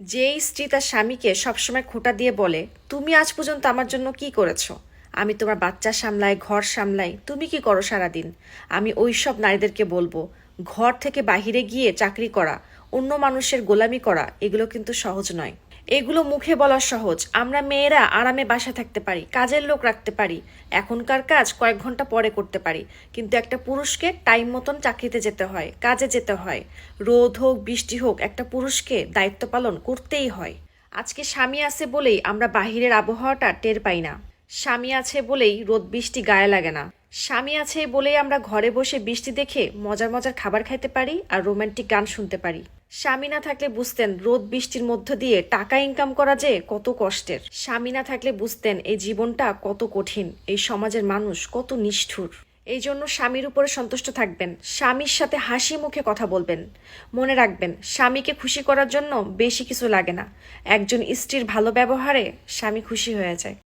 যে স্ত্রী তার স্বামীকে সবসময় খোঁটা দিয়ে বলে, তুমি আজ পর্যন্ত আমার জন্য কি করেছ? আমি তোমার বাচ্চা সামলাই, ঘর সামলাই, তুমি কি করো সারাদিন? আমি ওই সব নারীদেরকে বলব, ঘর থেকে বাহিরে গিয়ে চাকরি করা, অন্য মানুষের গোলামি করা, এগুলো কিন্তু সহজ নয়। এগুলো মুখে বলা সহজ। আমরা মেয়েরা আরামে বাসা থাকতে পারি, কাজের লোক রাখতে পারি, এখনকার কাজ কয়েক ঘণ্টা পরে করতে পারি। কিন্তু একটা পুরুষকে টাইম মতন চাকরিতে যেতে হয়, কাজে যেতে হয়। রোদ হোক, বৃষ্টি হোক, একটা পুরুষকে দায়িত্ব পালন করতেই হয়। আজকে স্বামী আছে বলেই আমরা বাহিরের আবহাওয়াটা টের পাই না। স্বামী আছে বলেই রোদ, বৃষ্টি গায়ে লাগে না। স্বামী আছে বলেই আমরা ঘরে বসে বৃষ্টি দেখে মজার মজার খাবার খাইতে পারি আর রোমান্টিক গান শুনতে পারি। স্বামী না থাকলে বুঝতেন রোদ বৃষ্টির মধ্য দিয়ে টাকা ইনকাম করা যে কত কষ্টের। স্বামী না থাকলে বুঝতেন এই জীবনটা কত কঠিন, এই সমাজের মানুষ কত নিষ্ঠুর। এই জন্য স্বামীর উপরে সন্তুষ্ট থাকবেন, স্বামীর সাথে হাসি মুখে কথা বলবেন। মনে রাখবেন, স্বামীকে খুশি করার জন্য বেশি কিছু লাগে না। একজন স্ত্রীর ভালো ব্যবহারে স্বামী খুশি হয়ে যায়।